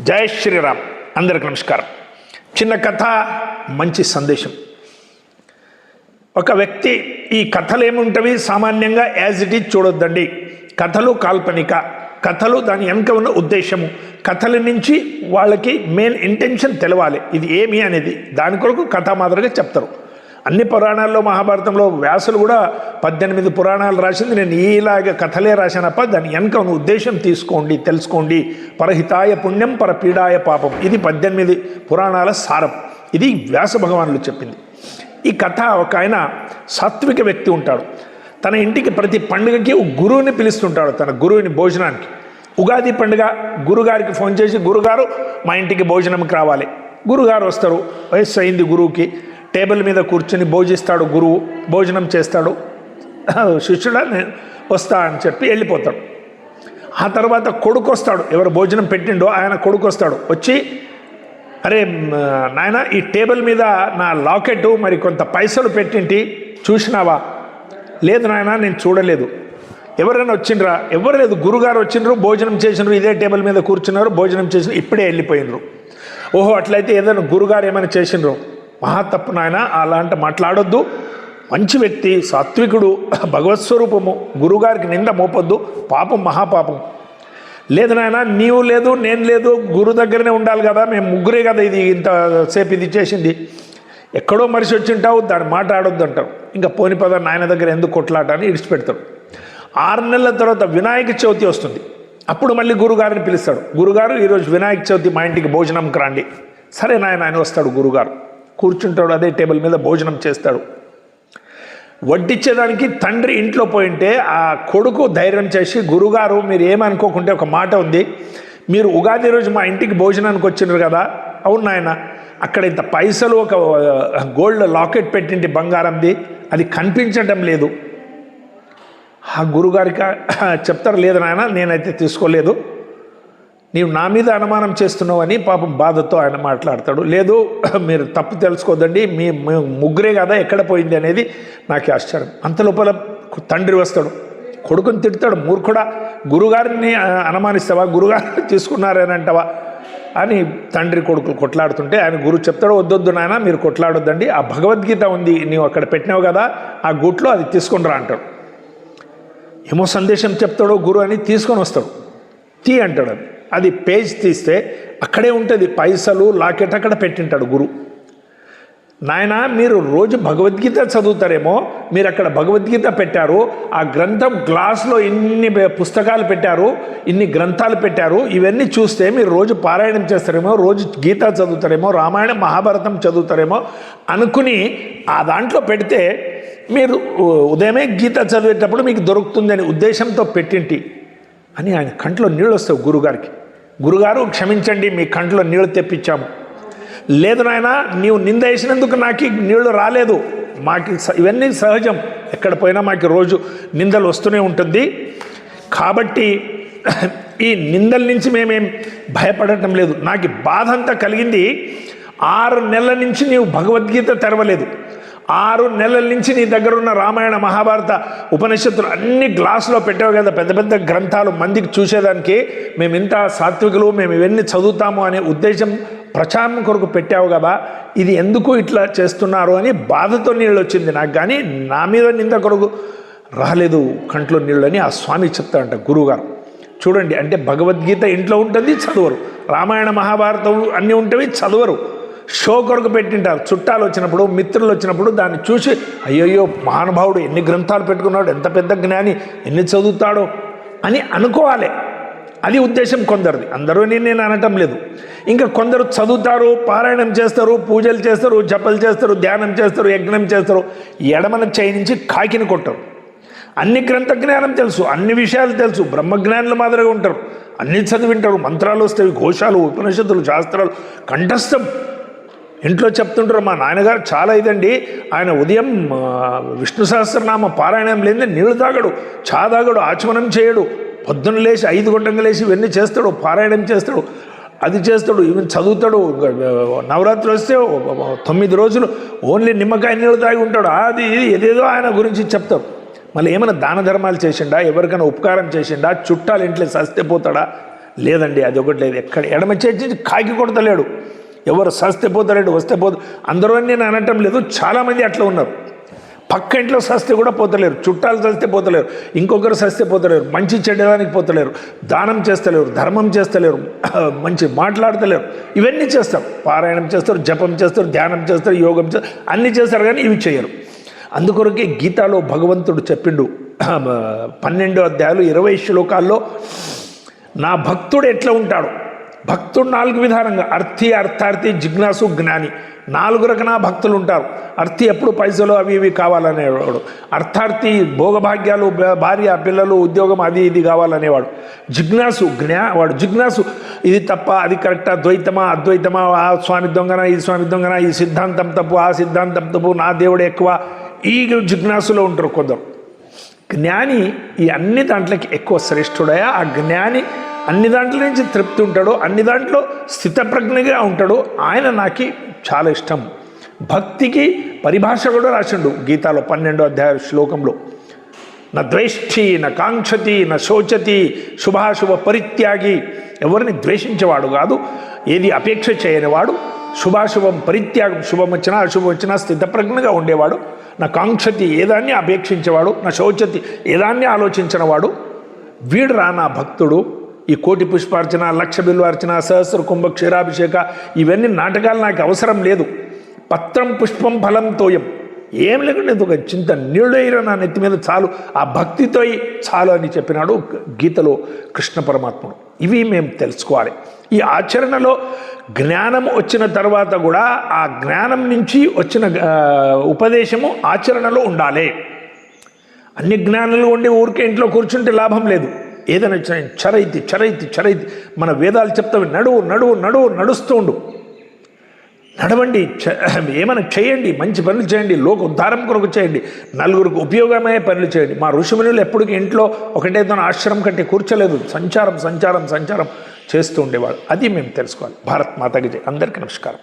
జై శ్రీరామ్. అందరికి నమస్కారం. చిన్న కథ మంచి సందేశం. ఒక వ్యక్తి ఈ కథలు ఏముంటవి? సామాన్యంగా యాజ్ ఇట్ ఈజ్ చూడొద్దండి. కథలు కాల్పనిక. కథలు దాని వెనుక ఉన్న ఉద్దేశము. కథల నుంచి వాళ్ళకి మెయిన్ ఇంటెన్షన్ తెలవాలి. ఇది ఏమి అనేది? దాని కొరకు కథ మాదిరిగా చెప్తారు. అన్ని పురాణాల్లో మహాభారతంలో వ్యాసులు కూడా పద్దెనిమిది పురాణాలు రాసింది. నేను ఈలాగ కథలే రాశానప్ప దాని వెనక ఉద్దేశం తీసుకోండి తెలుసుకోండి. పరహితాయ పుణ్యం పరపీడాయ పాపం. ఇది పద్దెనిమిది పురాణాల సారం. ఇది వ్యాస భగవానులు చెప్పింది. ఈ కథ ఒక ఆయన సాత్విక వ్యక్తి ఉంటాడు. తన ఇంటికి ప్రతి పండుగకి గురువుని పిలుస్తుంటాడు తన గురువుని భోజనానికి. ఉగాది పండుగ గురుగారికి ఫోన్ చేసి గురుగారు మా ఇంటికి భోజనంకి రావాలి. గురుగారు వస్తారు. వయస్సు అయింది గురువుకి. టేబుల్ మీద కూర్చుని భోజిస్తాడు గురువు భోజనం చేస్తాడు. శిష్యుడా నేను వస్తా అని చెప్పి వెళ్ళిపోతాడు. ఆ తర్వాత కొడుకు వస్తాడు ఎవరు భోజనం పెట్టిండో ఆయన కొడుకు వస్తాడు వచ్చి అరే నాయన ఈ టేబుల్ మీద నా లాకెట్ మరి కొంత పైసలు పెట్టింటి చూసినావా? లేదు నాయన నేను చూడలేదు. ఎవరైనా వచ్చిండ్రా? ఎవరు లేదు గురుగారు వచ్చిండ్రు భోజనం చేసినారు ఇదే టేబుల్ మీద కూర్చున్నారు భోజనం చేసిన ఇప్పుడే వెళ్ళిపోయినరు. ఓహో అట్లయితే ఏదైనా గురుగారు ఏమైనా చేసిండ్రు మహా తప్పు నాయన అలాంటి మాట్లాడొద్దు. మంచి వ్యక్తి సాత్వికుడు భగవత్ స్వరూపము గురుగారికి నింద మోపొద్దు. పాపం మహాపాపం. లేదు నాయన నీవు లేదు నేను లేదు గురు దగ్గరనే ఉండాలి కదా మేము ముగ్గురే కదా ఇది ఇంతసేపు ఇది చేసింది. ఎక్కడో మనిషి వచ్చి ఉంటావు దాన్ని మాట్లాడొద్దు అంటారు. ఇంకా పోని పద నాయన దగ్గర ఎందుకు కొట్లాట అని ఇడిచిపెడతాడు ఆరు నెలల తర్వాత వినాయక చవితి వస్తుంది. అప్పుడు మళ్ళీ గురుగారిని పిలుస్తాడు. గురుగారు ఈరోజు వినాయక చవితి మా ఇంటికి భోజనంకి రండి సరే నాయన ఆయన వస్తాడు గురుగారు. కూర్చుంటాడు అదే టేబుల్ మీద భోజనం చేస్తాడు. వడ్డిచ్చేదానికి తండ్రి ఇంట్లో పోయింటే ఆ కొడుకు ధైర్యం చేసి గురుగారు మీరు ఏమనుకోకుంటే ఒక మాట ఉంది. మీరు ఉగాది రోజు మా ఇంటికి భోజనానికి వచ్చినారు కదా. అవును నాయన అక్కడ ఇంత పైసలు ఒక గోల్డ్ లాకెట్ పెట్టింటి బంగారంది. అది కనిపించడం లేదు. ఆ గురుగారికి చెప్తారు లేదు నాయన నేనైతే తీసుకోలేదు. నీవు నా మీద అనుమానం చేస్తున్నావు అని పాపం బాధతో ఆయన మాట్లాడతాడు. లేదు మీరు తప్పు తెలుసుకోదండి మీ ముగ్గురే కదా ఎక్కడ పోయింది అనేది నాకు ఆశ్చర్యం. అంత లోపల తండ్రి వస్తాడు. కొడుకుని తిడతాడు మూర్ఖుడా గురుగారిని అనుమానిస్తావా గురుగారిని తీసుకున్నారని అంటావా అని తండ్రి కొడుకులు కొట్లాడుతుంటే ఆయన గురువు చెప్తాడు వద్దొద్దు నాయన మీరు కొట్లాడొద్దండి ఆ భగవద్గీత ఉంది నీవు అక్కడ పెట్టినావు కదా ఆ గుట్లో అది తీసుకుని రా అంటాడు. ఏమో సందేశం చెప్తాడో గురు అని తీసుకొని వస్తాడు. తీ అంటాడు అది. అది పేజ్ తీస్తే అక్కడే ఉంటుంది పైసలు లాకెట్ అక్కడ పెట్టింటాడు గురు. నాయన మీరు రోజు భగవద్గీత చదువుతారేమో మీరు అక్కడ భగవద్గీత పెట్టారు ఆ గ్రంథం గ్లాస్లో ఇన్ని పుస్తకాలు పెట్టారు ఇన్ని గ్రంథాలు పెట్టారు ఇవన్నీ చూస్తే మీరు రోజు పారాయణం చేస్తారేమో రోజు గీత చదువుతారేమో రామాయణం మహాభారతం చదువుతారేమో అనుకుని ఆ దాంట్లో పెడితే మీరు ఉదయమే గీత చదివేటప్పుడు మీకు దొరుకుతుందని ఉద్దేశంతో పెట్టింటి. అని ఆయన కంట్లో నీళ్ళు వస్తావు గురుగారికి. గురుగారు క్షమించండి మీ కంట్లో నీళ్ళు తెప్పించాము. లేదు నాయన నీవు నింద వేసినందుకు నాకు నీళ్ళు రాలేదు. మాకు ఇవన్నీ సహజం. ఎక్కడ పోయినా మాకు రోజు నిందలు వస్తూనే ఉంటుంది. కాబట్టి ఈ నిందల నుంచి మేమేం భయపడటం లేదు. నాకు బాధ అంతా కలిగింది. ఆరు నెలల నుంచి నీవు భగవద్గీత తెరవలేదు. ఆరు నెలల నుంచి నీ దగ్గర ఉన్న రామాయణ మహాభారత ఉపనిషత్తులు అన్ని గ్లాసులో పెట్టావు కదా పెద్ద పెద్ద గ్రంథాలు మందికి చూసేదానికి. మేము ఇంత సాత్వికులు మేము ఇవన్నీ చదువుతాము అనే ఉద్దేశం ప్రచారం కొరకు పెట్టావు కదా ఇది ఎందుకు ఇట్లా చేస్తున్నారు అని బాధతో నీళ్ళు వచ్చింది నాకు. కానీ నా మీద నింద కొరకు రాలేదు కంట్లో నీళ్ళు అని ఆ స్వామి చెప్తాడంట గురువుగారు. చూడండి అంటే భగవద్గీత ఇంట్లో ఉంటుంది చదవరు. రామాయణ మహాభారతం అన్నీ ఉంటవి చదవరు. షో కొరకు పెట్టింటారు. చుట్టాలు వచ్చినప్పుడు మిత్రులు వచ్చినప్పుడు దాన్ని చూసి అయ్యయ్యో మహానుభావుడు ఎన్ని గ్రంథాలు పెట్టుకున్నాడు ఎంత పెద్ద జ్ఞాని ఎన్ని చదువుతాడో అని అనుకోవాలి. అది ఉద్దేశం కొందరిది. అందరూ నేను నేను అనటం లేదు. ఇంకా కొందరు చదువుతారు పారాయణం చేస్తారు పూజలు చేస్తారు జపలు చేస్తారు ధ్యానం చేస్తారు యజ్ఞం చేస్తారు. ఎడమన చేయి నుంచి కాకిని కొట్టరు. అన్ని గ్రంథ జ్ఞానం తెలుసు అన్ని విషయాలు తెలుసు బ్రహ్మజ్ఞానుల మాదిరిగా ఉంటారు. అన్ని చదివింటారు మంత్రాలు వస్తాయి ఘోషాలు ఉపనిషత్తులు శాస్త్రాలు కంఠస్థం. ఇంట్లో చెప్తుంటారు మా నాన్నగారు చాలా ఇదండి. ఆయన ఉదయం విష్ణు సహస్రనామ పారాయణం లేని నీళ్ళు తాగడు చా తాగడు ఆచమనం చేయడు. పొద్దున్న లేచి ఐదు గంటలు లేచి ఇవన్నీ చేస్తాడు పారాయణం చేస్తాడు అది చేస్తాడు ఇవి చదువుతాడు నవరాత్రి వస్తే తొమ్మిది రోజులు ఓన్లీ నిమ్మకాయ నీళ్ళు తాగి ఉంటాడు. అది ఏదేదో ఆయన గురించి చెప్తాడు. మళ్ళీ ఏమైనా దాన ధర్మాలు చేసిండా? ఎవరికైనా ఉపకారం చేసిండా? చుట్టాలు ఇంట్లో సస్తే పోతాడా? లేదండి అది ఒకటి లేదు. ఎక్కడ ఎడమ చేసి కాకి కొడతలేడు. ఎవరు సస్తే పోతలేడు వస్తే పోత అందరూ నేను అనటం లేదు. చాలామంది అట్లా ఉన్నారు. పక్క ఇంట్లో సస్తే కూడా పోతలేరు. చుట్టాలు సస్తే పోతలేరు. ఇంకొకరు సస్తే పోతలేరు. మంచి చెడ్డదానికి పోతలేరు. దానం చేస్తలేరు. ధర్మం చేస్తలేరు. మంచి మాట్లాడతలేరు. ఇవన్నీ చేస్తారు. పారాయణం చేస్తారు. జపం చేస్తారు. ధ్యానం చేస్తారు. యోగం చేస్తారు అన్నీ చేస్తారు కానీ ఇవి చేయరు. అందుకొరకే గీతాలో భగవంతుడు చెప్పిండు. పన్నెండు అధ్యాయాలు ఇరవై శ్లోకాల్లో నా భక్తుడు ఎట్లా ఉంటాడు? భక్తుడు నాలుగు విధానంగా. అర్థి అర్థార్థి జిజ్ఞాసు జ్ఞాని. నాలుగు రకన భక్తులు ఉంటారు. అర్థి ఎప్పుడు పైసలు అవి ఇవి కావాలనేవాడు. అర్థార్థి భోగభాగ్యాలు భార్య పిల్లలు ఉద్యోగం అది ఇది కావాలనేవాడు. జిజ్ఞాసు జ్ఞా వాడు జిజ్ఞాసు. ఇది తప్ప అది కరెక్టా ద్వైతమా అద్వైతమా ఆ స్వామి దొంగన ఈ స్వామి దొంగన ఈ సిద్ధాంతం తప్పు ఆ సిద్ధాంతం తప్పు నా దేవుడు ఎక్కువ. ఈ జిజ్ఞాసులో ఉంటారు కొందరు. జ్ఞాని ఈ అన్ని దాంట్లోకి ఎక్కువ శ్రేష్ఠుడయా? ఆ జ్ఞాని అన్ని దాంట్లో నుంచి తృప్తి ఉంటాడు అన్ని దాంట్లో స్థితప్రజ్ఞగా ఉంటాడు ఆయన నాకు చాలా ఇష్టం. భక్తికి పరిభాష కూడా రాసిండు గీతాలో పన్నెండో అధ్యాయ శ్లోకంలో. నా ద్వేష్టి నా కాంక్షతి నా శోచతి శుభాశుభ పరిత్యాగి ఎవరిని ద్వేషించేవాడు కాదు ఏది అపేక్ష చేయనివాడు శుభాశుభం పరిత్యాగం శుభం వచ్చినా అశుభం వచ్చినా స్థితప్రజ్ఞగా ఉండేవాడు నా కాంక్షతి ఏదాన్ని అపేక్షించేవాడు నా శోచతి ఏదాన్ని ఆలోచించినవాడు వీడు రా నా భక్తుడు ఈ కోటి పుష్పార్చన లక్ష బిల్వార్చన సహస్ర కుంభ క్షీరాభిషేక ఇవన్నీ నాటకాలు నాకు అవసరం లేదు. పత్రం పుష్పం ఫలం తోయం. ఏం లేకుండా ఒక చింత నీళ్ళైరా నా నెత్తి మీద చాలు. ఆ భక్తితో చాలు అని చెప్పినాడు గీతలో కృష్ణ పరమాత్ముడు. ఇవి మేము తెలుసుకోవాలి. ఈ ఆచరణలో జ్ఞానం వచ్చిన తర్వాత కూడా ఆ జ్ఞానం నుంచి వచ్చిన ఉపదేశము ఆచరణలో ఉండాలి. అన్ని జ్ఞానాలు ఉండి ఊరికే ఇంట్లో కూర్చుంటే లాభం లేదు. ఏదైనా చ- చరైతి చరైతి చరైతి మన వేదాలు చెప్తావి నడువు నడువు నడువు నడుస్తూ ఉండు. నడవండి ఏమైనా చేయండి మంచి పనులు చేయండి లోక ఉద్ధారం కొరకు చేయండి నలుగురికి ఉపయోగమయ్యే పనులు చేయండి. మా ఋషిమునులు ఎప్పటికీ ఇంట్లో ఒకటే తన ఆశ్రమం కంటే కూర్చోలేదు. సంచారం సంచారం సంచారం చేస్తూ ఉండేవాడు అది మేము తెలుసుకోవాలి. భారత్ మాతాకి అందరికీ నమస్కారం.